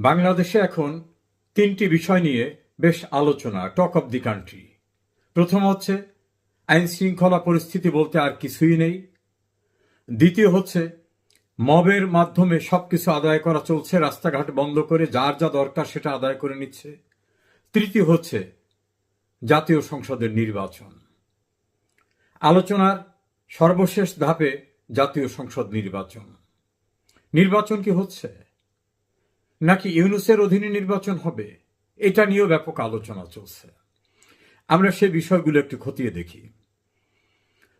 বাংলাদেশে এখন তিনটি বিষয় নিয়ে বেশ আলোচনা, টক অব দি কান্ট্রি। প্রথম হচ্ছে আইন শৃঙ্খলা পরিস্থিতি বলতে আর কিছুই নেই। দ্বিতীয় হচ্ছে, মবের মাধ্যমে সবকিছু আদায় করা চলছে, রাস্তাঘাট বন্ধ করে যার যা দরকার সেটা আদায় করে নিচ্ছে। তৃতীয় হচ্ছে, জাতীয় সংসদের নির্বাচন। আলোচনার সর্বশেষ ধাপে জাতীয় সংসদ নির্বাচন। নির্বাচন কি হচ্ছে? নাকি ইউনুসের অধীনে নির্বাচন হবে? এটা নিয়েও ব্যাপক আলোচনা চলছে। আমরা সে বিষয়গুলো একটু খতিয়ে দেখি।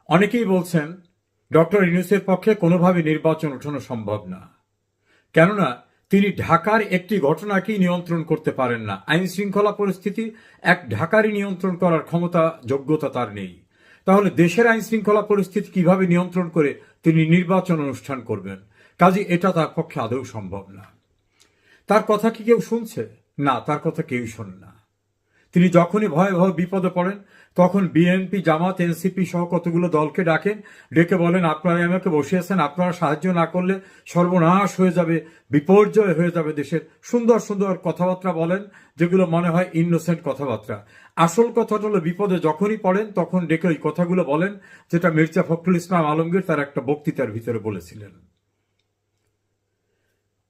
অনেকেই বলছেন, ডক্টর ইউনুসের পক্ষে কোনোভাবে নির্বাচন ওঠানো সম্ভব না। কেননা, তিনি ঢাকার একটি ঘটনাকেই নিয়ন্ত্রণ করতে পারেন না। আইন শৃঙ্খলা পরিস্থিতি, এক ঢাকারই নিয়ন্ত্রণ করার ক্ষমতা, যোগ্যতা তার নেই। তাহলে দেশের আইন শৃঙ্খলা পরিস্থিতি কীভাবে নিয়ন্ত্রণ করে তিনি নির্বাচন অনুষ্ঠান করবেন? কাজে এটা তার পক্ষে আদৌ সম্ভব না। তার কথা কি কেউ শুনছে? না, তার কথা কেউ শোনে না। তিনি যখনই ভয়ে ভয়ে বিপদে পড়েন, তখন বিএনপি, জামাত, এনসিপি সহ কতগুলো দলকে ডাকেন, ডেকে বলেন, আপনারা আমাকে বসিয়েছেন, আপনারা সাহায্য না করলে সর্বনাশ হয়ে যাবে, বিপর্যয় হয়ে যাবে দেশের। সুন্দর সুন্দর কথাবার্তা বলেন, যেগুলো মনে হয় ইনোসেন্ট কথাবার্তা। আসল কথাটা হলো, বিপদে যখনই পড়েন, তখন ডেকে ওই কথাগুলো বলেন, যেটা মির্জা ফখরুল ইসলাম আলমগীর তার একটা বক্তৃতার ভিতরে বলেছিলেন।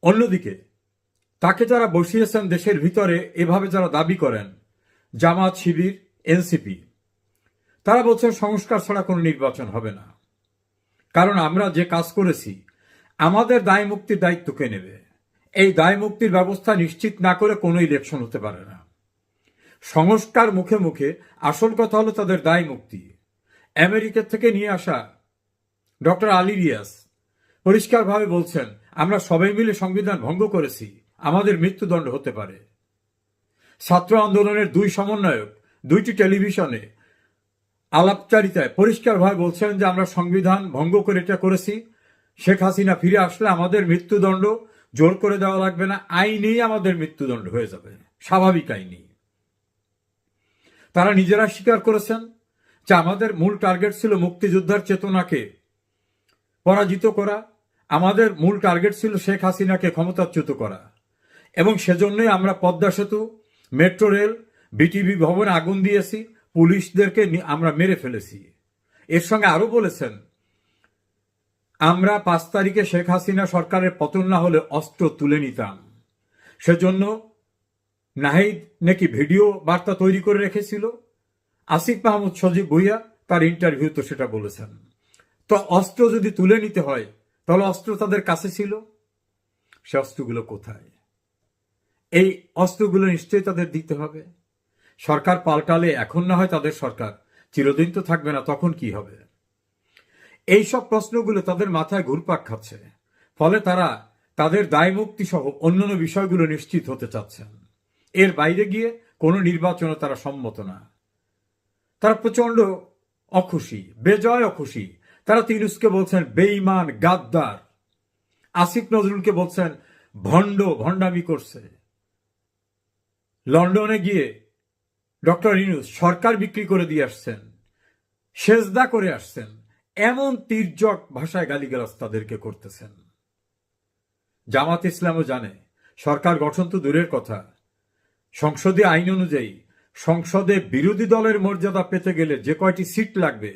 অন্যদিকে তাকে যারা বসিয়েছেন দেশের ভিতরে, এভাবে যারা দাবি করেন, জামাত, শিবির, এনসিপি, তারা বলছেন সংস্কার ছাড়া কোনো নির্বাচন হবে না। কারণ আমরা যে কাজ করেছি, আমাদের দায় মুক্তির দায়িত্ব কে নেবে? এই দায় মুক্তির ব্যবস্থা নিশ্চিত না করে কোনো ইলেকশন হতে পারে না। সংস্কার মুখে মুখে আসল কথা হলো তাদের দায় মুক্তি। আমেরিকা থেকে নিয়ে আসা ডক্টর আলী রিয়াস পরিষ্কারভাবে বলছেন, আমরা সবাই মিলে সংবিধান ভঙ্গ করেছি। আমাদের মৃত্যুদণ্ড হতে পারে। ছাত্র আন্দোলনের দুই সমন্বয়ক, দুইটি টেলিভিশনে আলাপচারিতায় পরিষ্কারভাবে বলছেন যে, আমরা সংবিধান ভঙ্গ করে এটা করেছি। শেখ হাসিনা ফিরে আসলে আমাদের মৃত্যুদণ্ড জোর করে দেওয়া লাগবে না। আইনেই আমাদের মৃত্যুদণ্ড হয়ে যাবে। স্বাভাবিক আইনি তারা নিজেরা স্বীকার করেছেন যে, আমাদের মূল টার্গেট ছিল মুক্তিযোদ্ধার চেতনাকে পরাজিত করা। আমাদের মূল টার্গেট ছিল শেখ হাসিনাকে ক্ষমতাচ্যুত করা। এবং সেজন্যই আমরা পদ্মা সেতু, মেট্রো রেল, বিটিভি ভবনে আগুন দিয়েছি, পুলিশদেরকে আমরা মেরে ফেলেছি। এর সঙ্গে আরও বলেছেন, আমরা পাঁচ তারিখে শেখ হাসিনা সরকারের পতন না হলে অস্ত্র তুলে নিতাম। সেজন্য নাহিদ নাকি ভিডিও বার্তা তৈরি করে রেখেছিল। আসিফ মাহমুদ সজীব ভুইয়া তার ইন্টারভিউ তো সেটা বলেছেন। তো অস্ত্র যদি তুলে নিতে হয়, তাহলে অস্ত্র তাদের কাছে ছিল? সে অস্ত্রগুলো কোথায়? এই অস্ত্রগুলো নিশ্চয়ই তাদের দিতে হবে। সরকার পাল্টালে এখন না হয় তাদের সরকার। চিরদিন তো থাকবে না, তখন কি হবে? এই সব প্রশ্নগুলো তাদের মাথায় ঘুরপাক খাচ্ছে। ফলে তারা তাদের দায়মুক্তি সহ অন্যান্য বিষয়গুলো নিশ্চিত হতে চাচ্ছেন। এর বাইরে গিয়ে কোনো নির্বাচনে তারা সম্মত না। তারা প্রচণ্ড অখুশি, বেজয় অখুশি। তারা তিরুসকে বলছেন বেঈমান, গাদ্দার। আসিফ নজরুলকে বলছেন ভণ্ড, ভণ্ডামি করছে। লন্ডনে গিয়ে ডক্টর ইনুস সরকার বিক্রি করে দিয়ে আসছেন, সেজদা করে আসছেন, এমন তির্যক ভাষায় গালিগালাজ তাদেরকে করতেছেন। জামাত ইসলামও জানে, সরকার গঠন তো দূরের কথা। সংসদীয় আইন অনুযায়ী সংসদে বিরোধী দলের মর্যাদা পেতে গেলে যে কয়টি সিট লাগবে,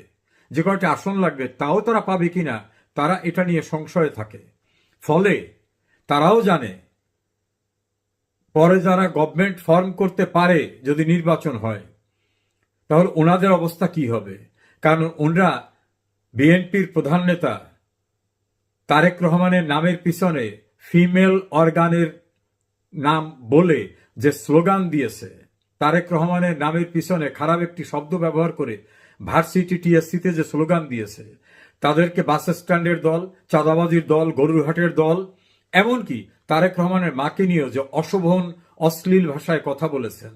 যে কয়টি আসন লাগবে, তাও তারা পাবে কিনা, তারা এটা নিয়ে সংশয়ে থাকে। ফলে তারাও জানে পরে যারা গভর্নমেন্ট ফর্ম করতে পারে যদি নির্বাচন হয়, তাহলে ওনাদের অবস্থা কি হবে? কারণ ওনরা বিএনপির প্রধান নেতা, তারেক রহমানের নামের পিছনে ফিমেল অর্গানের নাম বলে যে স্লোগান দিয়েছে, তারেক রহমানের নামের পিছনে খারাপ একটি শব্দ ব্যবহার করে ভার্সিটি টিএসসিতে যে স্লোগান দিয়েছে, তাদেরকে বাস স্ট্যান্ডের দল, চাঁদাবাজির দল, গরুরহাটের দল এমনকি তারেক রহমানের মাকে নিয়েও যে অশোভন, অশ্লীল ভাষায় কথা বলেছেন।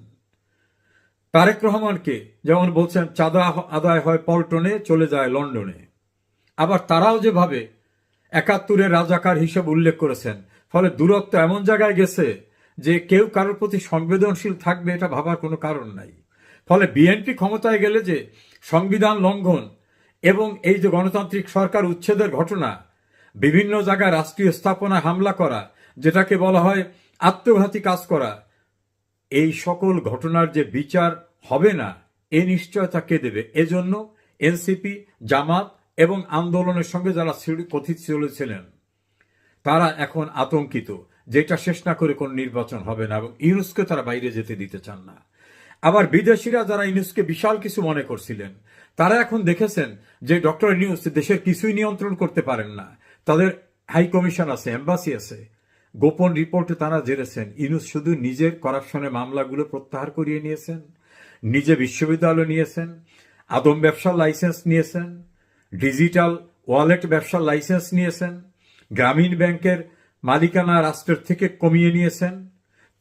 তারেক রহমানকে যেমন বলছেন, চাঁদা আদায় হয় পল্টনে, চলে যায় লন্ডনে। আবার তারাও যেভাবে একাত্তরের রাজাকার হিসেবে উল্লেখ করেছেন, ফলে দূরত্ব এমন জায়গায় গেছে যে কেউ কারোর প্রতি সংবেদনশীল থাকবে এটা ভাবার কোনো কারণ নাই। ফলে বিএনপি ক্ষমতায় গেলে যে সংবিধান লঙ্ঘন এবং এই যে গণতান্ত্রিক সরকার উচ্ছেদের ঘটনা বিভিন্ন জায়গায় রাষ্ট্রীয় স্থাপনায় হামলা করা, যেটাকে বলা হয় আত্মঘাতী কাজ করা। এই সকল ঘটনার যে বিচার হবে না, এ নিশ্চয়তা কে দেবে? এজন্য এনসিপি, জামাত এবং আন্দোলনের সঙ্গে যারা কথিত চলেছিলেন, তারা এখন আতঙ্কিত, যেটা শেষ না করে কোন নির্বাচন হবে না এবং ইউনুসকে তারা বাইরে যেতে দিতে চান না। আবার বিদেশিরা যারা ইউনুসকে বিশাল কিছু মনে করছিলেন, তারা এখন দেখেছেন যে ডক্টর ইউনুস দেশের কিছুই নিয়ন্ত্রণ করতে পারেন না। তাদের হাই কমিশন আছে, এম্বাসি আছে। গোপন রিপোর্টে তারা জেনেছেন ইউনুস শুধু নিজের করাপশনের মামলাগুলো প্রত্যাহার করিয়ে নিয়েছেন, নিজে বিশ্ববিদ্যালয় নিয়েছেন, আদম ব্যবসার লাইসেন্স নিয়েছেন, ডিজিটাল ওয়ালেট ব্যবসার লাইসেন্স নিয়েছেন, গ্রামীণ ব্যাংকের মালিকানা রাষ্ট্রের থেকে কমিয়ে নিয়েছেন,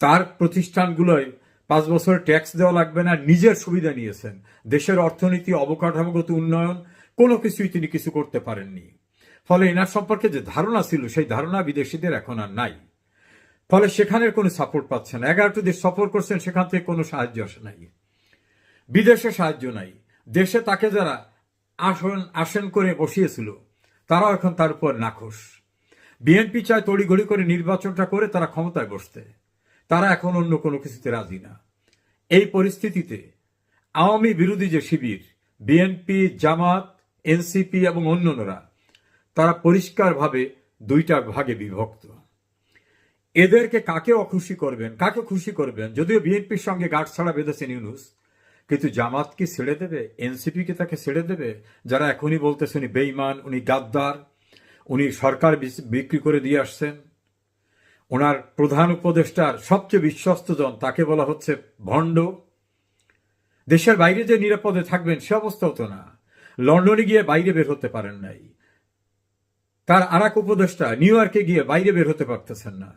তার প্রতিষ্ঠানগুলোয় পাঁচ বছর ট্যাক্স দেওয়া লাগবে না, নিজের সুবিধা নিয়েছেন। দেশের অর্থনীতি, অবকাঠামোগত উন্নয়ন, কোনো কিছুই তিনি কিছু করতে পারেননি। ফলে এনার সম্পর্কে যে ধারণা ছিল, সেই ধারণা বিদেশিদের এখন আর নাই। ফলে সেখানের কোনো সাপোর্ট পাচ্ছেন এগারোটি দেশ সফর করছেন, সেখান থেকে কোনো সাহায্য আসে নাই। বিদেশে সাহায্য নাই। দেশে তাকে যারা আসন আসন করে বসিয়েছিল, তারাও এখন তার উপর নাখোশ। বিএনপি চায় তড়িঘড়ি করে নির্বাচনটা করে তারা ক্ষমতায় বসতে। তারা এখন অন্য কোনো কিছুতে রাজি না। এই পরিস্থিতিতে আওয়ামী বিরোধী যে শিবির, বিএনপি, জামাত, এনসিপি এবং অন্যান্যরা তারা পরিষ্কারভাবে দুইটা ভাগে বিভক্ত। এদেরকে কাকে অখুশি করবেন? কাকে খুশি করবেন? যদিও বিএনপির সঙ্গে গাঢ় ছাড়া বেঁধেছেন ইউনুস, কিন্তু জামাত কি ছেড়ে দেবে? এনসিপি কি তাকে ছেড়ে দেবে? যারা এখনই বলতেছে উনি বেইমান উনি গাদ্দার, উনি সরকার বিক্রি করে দিয়ে আসছেন। ওনার প্রধান উপদেষ্টার সবচেয়ে বিশ্বস্ত জন তাকে বলা হচ্ছে ভণ্ড। দেশের বাইরে যে নিরাপদে থাকবেন সে অবস্থাও তো না। লন্ডনে গিয়ে বাইরে বের হতে পারেন নাই। তার আর এক উপদেষ্টা নিউ ইয়র্কে গিয়ে বাইরে বের হতে পারতেছেন না।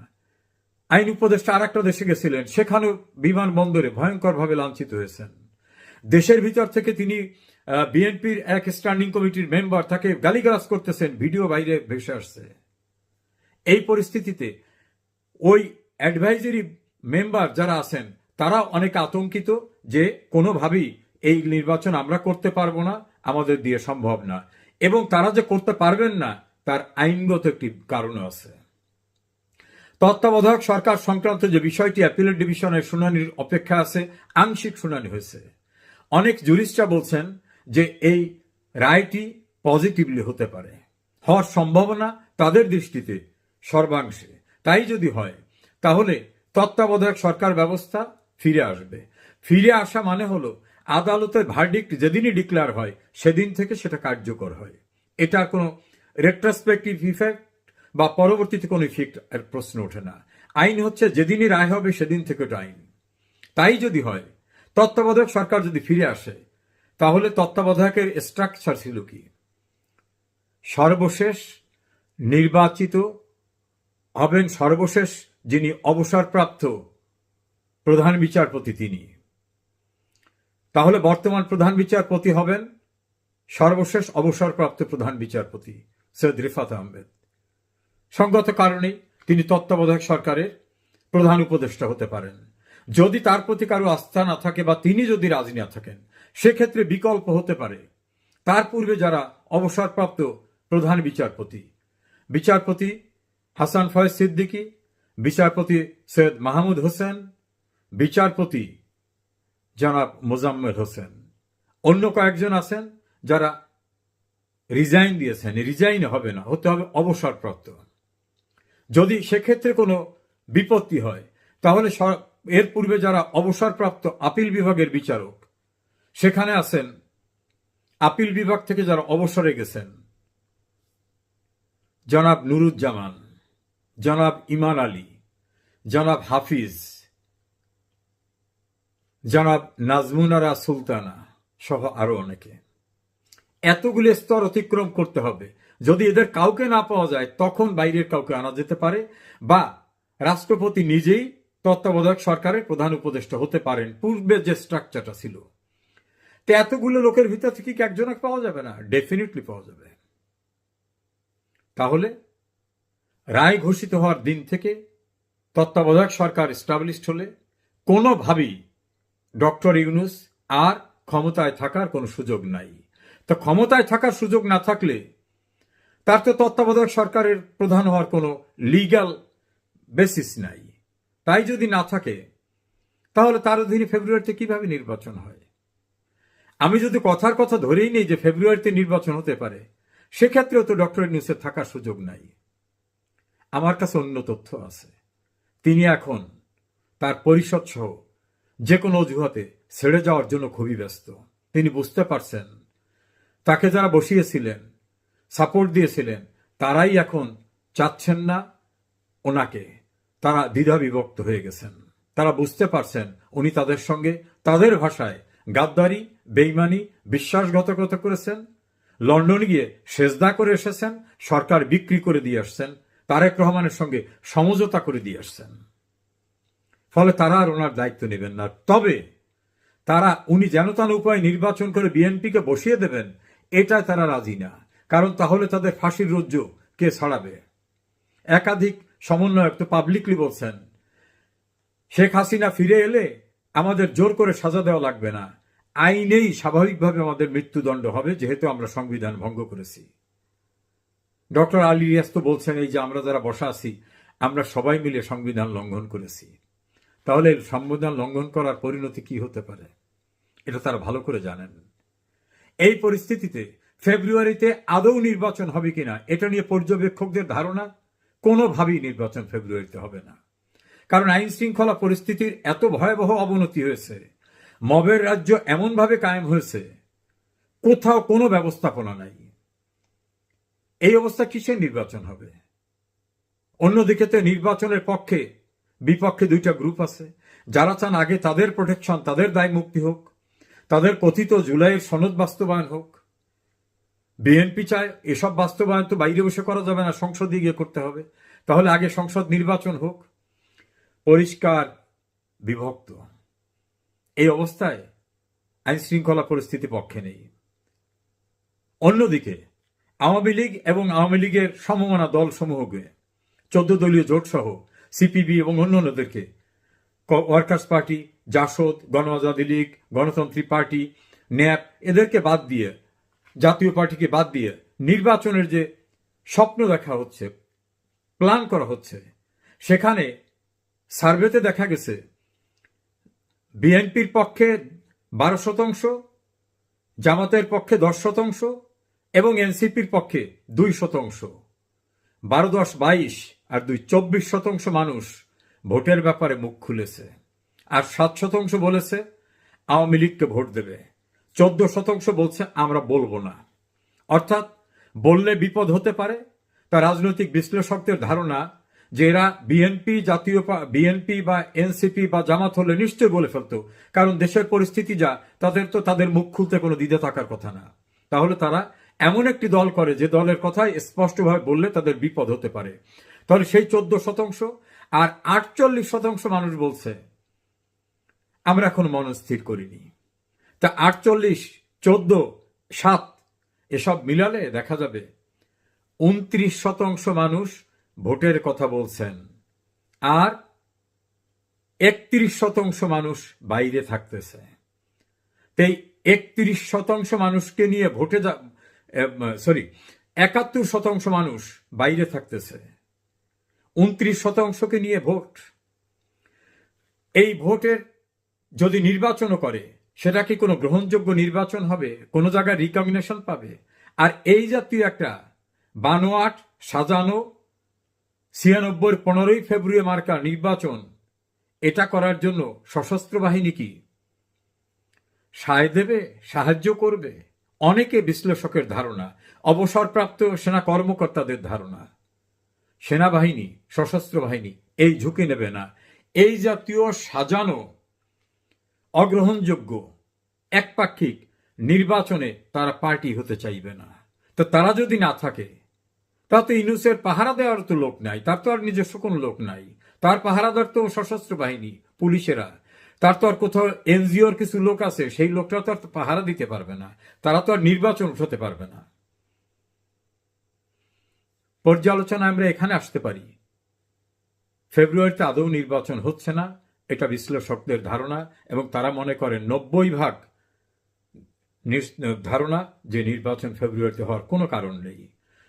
আইন উপদেষ্টা আর একটা দেশে গেছিলেন সেখানেও বিমানবন্দরে ভয়ঙ্করভাবে লাঞ্ছিত হয়েছেন। দেশের ভিতর থেকে তিনি বিএনপির এক স্ট্যান্ডিং কমিটির মেম্বার তাকে গালিগালাজ করতেছেন, ভিডিও বাইরে ভেসে আসছে। এই পরিস্থিতিতে ওই অ্যাডভাইজারি মেম্বার যারা আছেন তারা অনেক আতঙ্কিত যে কোনোভাবেই এই নির্বাচন আমরা করতে পারব না, আমাদের দিয়ে সম্ভব না। এবং তারা যে করতে পারবেন না তার আইনগত একটি কারণও আছে। তত্ত্বাবধায়ক সরকার সংক্রান্ত যে বিষয়টি অ্যাপিলেট ডিভিশনের শুনানির অপেক্ষা আছে, আংশিক শুনানি হয়েছে। অনেক জুরিস্টরা বলছেন যে এই রায়টি পজিটিভলি হতে পারে। হওয়ার সম্ভাবনা তাদের দৃষ্টিতে সর্বাংশে। তাই যদি হয়, তাহলে তত্ত্বাবধায়ক সরকার ব্যবস্থা ফিরে আসবে। ফিরে আসা মানে হলো, আদালতের ভার্ডিক্ট যেদিনই ডিক্লেয়ার হয়, সেদিন থেকে সেটা কার্যকর হয়। এটা কোনো রেট্রোস্পেক্টিভ ইফেক্ট বা পরবর্তীতে কোনো ইফেক্ট এর প্রশ্ন ওঠে না। আইন হচ্ছে যেদিনই রায় হবে সেদিন থেকে ওটা আইন। তাই যদি হয়, তত্ত্বাবধায়ক সরকার যদি ফিরে আসে, তাহলে তত্ত্বাবধায়কের স্ট্রাকচার ছিল কি? সর্বশেষ নির্বাচিত হবেন সর্বশেষ যিনি অবসরপ্রাপ্ত প্রধান বিচারপতি তিনি। তাহলে বর্তমান প্রধান বিচারপতি হবেন সর্বশেষ অবসরপ্রাপ্ত প্রধান বিচারপতি। সৈয়দ রিফাত আহমেদ। সঙ্গত কারণেই তিনি তত্ত্বাবধায়ক সরকারের প্রধান উপদেষ্টা হতে পারেন। যদি তার প্রতি কারও আস্থা না থাকে বা তিনি যদি রাজি না থাকেন, সেক্ষেত্রে বিকল্প হতে পারে। তার পূর্বে যারা অবসরপ্রাপ্ত প্রধান বিচারপতি বিচারপতি হাসান ফয়েজ সিদ্দিকী, বিচারপতি সৈয়দ মাহমুদ হোসেন, বিচারপতি জনাব মোজাম্মেল হোসেন, অন্য কয়েকজন আছেন যারা রিজাইন দিয়েছেন রিজাইন হবে না, হতে হবে অবসরপ্রাপ্ত। যদি সেক্ষেত্রে কোনো বিপত্তি হয়, তাহলে এর পূর্বে যারা অবসরপ্রাপ্ত আপিল বিভাগের বিচারক, সেখানে আছেন, আপিল বিভাগ থেকে যারা অবসরে গেছেন, জনাব নুরুজ্জামান, জনাব ইমান আলী, জনাব হাফিজ, জনাব নাজমুনারা সুলতানা সহ আরও অনেকে। এতগুলি স্তর অতিক্রম করতে হবে। যদি এদের কাউকে না পাওয়া যায়, তখন বাইরের কাউকে আনা যেতে পারে বা রাষ্ট্রপতি নিজেই তত্ত্বাবধায়ক সরকারের প্রধান উপদেষ্টা হতে পারেন। পূর্বে যে স্ট্রাকচারটা ছিল। তো এতগুলো লোকের ভিতর থেকে কি একজনকে পাওয়া যাবে না? ডেফিনেটলি পাওয়া যাবে। তাহলে রায় ঘোষিত হওয়ার দিন থেকে তত্ত্বাবধায়ক সরকার এস্টাবলিশড হলে কোনোভাবেই ডক্টর ইউনুস আর ক্ষমতায় থাকার কোনো সুযোগ নাই। তো ক্ষমতায় থাকার সুযোগ না থাকলে তার তো তত্ত্বাবধায়ক সরকারের প্রধান হওয়ার কোনো লিগ্যাল বেসিস নাই। তাই যদি না থাকে, তাহলে তার অধীনে ফেব্রুয়ারিতে কীভাবে নির্বাচন হয়? আমি যদি কথার কথা ধরেই নেই যে ফেব্রুয়ারিতে নির্বাচন হতে পারে, সেক্ষেত্রেও তো ডক্টর নিউজের থাকার সুযোগ নাই। আমার কাছে অন্য তথ্য আছে। তিনি এখন তার পরিষদ সহ যে কোনো অজুহাতে ছেড়ে যাওয়ার জন্য খুবই ব্যস্ত। তিনি বুঝতে পারছেন তাকে যারা বসিয়েছিলেন সাপোর্ট দিয়েছিলেন, তারাই এখন চাচ্ছেন না ওনাকে। তারা দ্বিধা বিভক্ত হয়ে গেছেন। তারা বুঝতে পারছেন উনি তাদের সঙ্গে তাদের ভাষায় গাদ্দারি, বেইমানি, বিশ্বাসঘাতকতা করেছেন। লন্ডন গিয়ে সেজদা করে এসেছেন, সরকার বিক্রি করে দিয়ে আসছেন, তারেক রহমানের সঙ্গে সমঝোতা করে দিয়ে আসছেন। ফলে তারা আর ওনার দায়িত্ব নেবেন না। তবে তারা, উনি যেন তেন উপায় নির্বাচন করে বিএনপিকে বসিয়ে দেবেন এটা তারা রাজি না, কারণ তাহলে তাদের ফাঁসির রজ্জ কে ছাড়াবে? একাধিক সমন্বয়ক তো পাবলিকলি বলছেন, শেখ হাসিনা ফিরে এলে আমাদের জোর করে সাজা দেওয়া লাগবে না। আইনেই স্বাভাবিকভাবে আমাদের মৃত্যুদণ্ড হবে, যেহেতু আমরা সংবিধান ভঙ্গ করেছি। ডক্টর আলী রিয়াস তো বলছেন, এই যে আমরা যারা বসা আছি, আমরা সবাই মিলে সংবিধান লঙ্ঘন করেছি। তাহলে সংবিধান লঙ্ঘন করার পরিণতি কি হতে পারে? এটা তারা ভালো করে জানেন। এই পরিস্থিতিতে ফেব্রুয়ারিতে আদৌ নির্বাচন হবে কিনা, এটা নিয়ে পর্যবেক্ষকদের ধারণা কোনোভাবেই নির্বাচন ফেব্রুয়ারিতে হবে না। কারণ আইন শৃঙ্খলা পরিস্থিতির এত ভয়াবহ অবনতি হয়েছে, মবের রাজ্য এমনভাবে কায়েম হয়েছে, কোথাও কোনো ব্যবস্থাপনা নাই। এই অবস্থা কিসের নির্বাচন হবে? অন্যদিকে তো নির্বাচনের পক্ষে বিপক্ষে দুইটা গ্রুপ আছে, যারা চান আগে তাদের প্রোটেকশন, তাদের দায় মুক্তি হোক তাদের কথিত জুলাইয়ের সনদ বাস্তবায়ন হোক। বিএনপি চায় এসব বাস্তবায়ন তো বাইরে বসে করা যাবে না, সংসদে গিয়ে করতে হবে। তাহলে আগে সংসদ নির্বাচন হোক। পরিষ্কার বিভক্ত। এই অবস্থায় আইন শৃঙ্খলা পরিস্থিতি পক্ষে নেই। অন্যদিকে, আওয়ামী লীগ এবং আওয়ামী লীগের সমমনা দল সমূহকে চোদ্দ দলীয় জোট সহ সিপিবি এবং অন্যান্যদেরকে ওয়ার্কার্স পার্টি জাসদ গণ আজাদি লীগ, গণতন্ত্রী পার্টি, ন্যাপ, এদেরকে বাদ দিয়ে, জাতীয় পার্টিকে বাদ দিয়ে নির্বাচনের যে স্বপ্ন দেখা হচ্ছে প্ল্যান করা হচ্ছে, সেখানে সার্ভেতে দেখা গেছে, বিএনপির পক্ষে বারো শতাংশ, জামাতের পক্ষে দশ শতাংশ এবং এনসিপির পক্ষে দুই শতাংশ। বারো দশ বাইশ আর দুই চব্বিশ শতাংশ মানুষ ভোটের ব্যাপারে মুখ খুলেছে। আর সাত শতাংশ বলেছে আওয়ামী লীগকে ভোট দেবে। চোদ্দ শতাংশ বলছে আমরা বলব না। অর্থাৎ বললে বিপদ হতে পারে, তা রাজনৈতিক বিশ্লেষকদের ধারণা যে এরা বিএনপি জাতীয় বিএনপি বা এনসিপি বা জামাত হলে নিশ্চয়ই বলে ফেলতো, কারণ দেশের পরিস্থিতি যা, তাদের তো তাদের মুখ খুলতে কোনো দ্বিধা থাকার কথা না। তাহলে তারা এমন একটি দল করে যে দলের কথাই স্পষ্টভাবে বললে তাদের বিপদ হতে পারে। তাহলে সেই চোদ্দ শতাংশ আর আটচল্লিশ শতাংশ মানুষ বলছে আমরা এখন মনস্থির করিনি। তা আটচল্লিশ, চোদ্দ, সাত, এসব মিলালে দেখা যাবে। উনত্রিশ শতাংশ মানুষ ভোটের কথা বলছেন। আর একত্রিশ শতাংশ মানুষ বাইরে থাকতেছে। তাই একত্রিশ শতাংশ মানুষকে নিয়ে ভোটে যা সরি, একাত্তর শতাংশ মানুষ বাইরে থাকতেছে। উনত্রিশ শতাংশকে নিয়ে ভোট। এই ভোটের যদি নির্বাচনও করে, সেটা কি কোনো গ্রহণযোগ্য নির্বাচন হবে? কোনো জায়গায় রিকগনিশন পাবে? আর এই জাতীয় একটা বানোয়াট সাজানো ছিয়ানব্বই, পনেরোই ফেব্রুয়ারি মার্কা নির্বাচন, এটা করার জন্য সশস্ত্র বাহিনী কি সায় দেবে, সাহায্য করবে? অনেকে বিশ্লেষকের ধারণা, অবসরপ্রাপ্ত সেনা কর্মকর্তাদের ধারণা। সেনাবাহিনী, সশস্ত্র বাহিনী, এই ঝুঁকি নেবে না। এই জাতীয় সাজানো অগ্রহণযোগ্য, একপাক্ষিক নির্বাচনে তারা পার্টি হতে চাইবে না। তো তারা যদি না থাকে তা তো ইনুসের পাহারা দেওয়ার তো লোক নাই, তার তো আর নিজস্ব কোনো লোক নাই। তার পাহারাদার তো সশস্ত্র বাহিনী, পুলিশেরা। তার তো আর কোথাও এনজিওর কিছু লোক আছে, সেই লোকটা তো আর পাহারা দিতে পারবে না। তারা তো আর নির্বাচন হতে পারবে না। পর্যালোচনা আমরা এখানে আসতে পারি। ফেব্রুয়ারিতে আদৌ নির্বাচন হচ্ছে না। এটা বিশ্লেষকদের ধারণা এবং তারা মনে করেন নব্বই ভাগ ধারণা যে নির্বাচন ফেব্রুয়ারিতে হওয়ার কোনো কারণ নেই।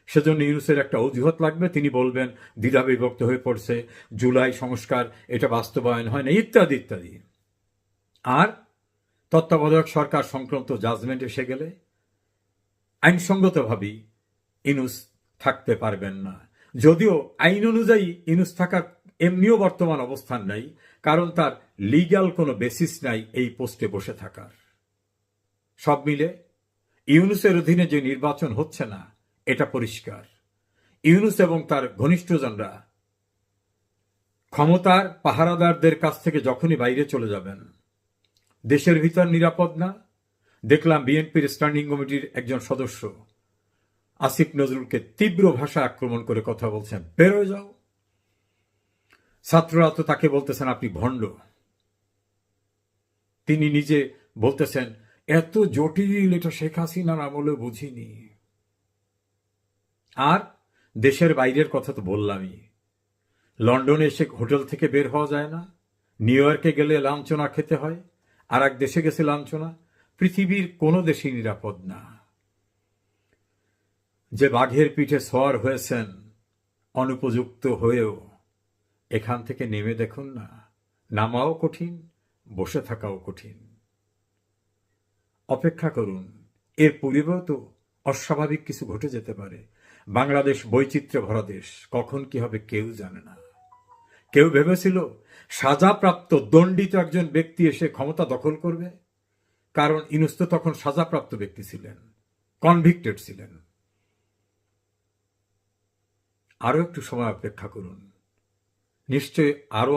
সেজন্য ইউনুসের একটা অজুহাত লাগবে। তিনি বলবেন, দ্বিধা বিভক্ত হয়ে পড়ছে, জুলাই সংস্কার, এটা বাস্তবায়ন হয় না, ইত্যাদি ইত্যাদি। আর তত্ত্বাবধায়ক সরকার সংক্রান্ত জাজমেন্ট এসে গেলে আইনসঙ্গতভাবেই ইনুস থাকতে পারবেন না। যদিও আইন অনুযায়ী ইনুস থাকার এমনিও বর্তমান অবস্থান নাই, কারণ তার লিগ্যাল কোনো বেসিস নাই এই পোস্টে বসে থাকার। সব মিলে ইউনুসের অধীনে যে নির্বাচন হচ্ছে না, এটা পরিষ্কার। ইউনুস এবং তার ঘনিষ্ঠজনরা ক্ষমতার পাহারাদারদের কাছ থেকে যখনই বাইরে চলে যাবেন, দেশের ভিতর নিরাপদ না? দেখলাম বিএনপির স্ট্যান্ডিং কমিটির একজন সদস্য, আসিফ নজরুলকে তীব্র ভাষা আক্রমণ করে কথা বলছেন, বেরোয় যাও। ছাত্ররা তো তাকে বলতেছেন, আপনি ভণ্ড। তিনি নিজে বলতেছেন, এত জটিল, এটা শেখ হাসিনার আমলে বুঝিনি। আর দেশের বাইরের কথা তো বললামই। লন্ডনে এসে হোটেল থেকে বের হওয়া যায় না। নিউ ইয়র্কে গেলে লাঞ্ছনা খেতে হয়। আর এক দেশে গেছে লাঞ্ছনা। পৃথিবীর কোনো দেশই নিরাপদ না। যে বাঘের পিঠে সওয়ার হয়েছেন, অনুপযুক্ত হয়েও এখান থেকে নেমে দেখুন না নামাও কঠিন, বসে থাকাও কঠিন। অপেক্ষা করুন, এর পূর্বেও অস্বাভাবিক কিছু ঘটে যেতে পারে। বাংলাদেশ বৈচিত্র্য ভরা দেশ, কখন কি হবে কেউ জানে না। কেউ ভেবেছিল, সাজাপ্রাপ্ত দণ্ডিত একজন ব্যক্তি এসে ক্ষমতা দখল করবে? কারণ ইনুস তো তখন সাজাপ্রাপ্ত ব্যক্তি ছিলেন কনভিক্টেড ছিলেন। আরও একটু সময় অপেক্ষা করুন। নিশ্চয়ই আরও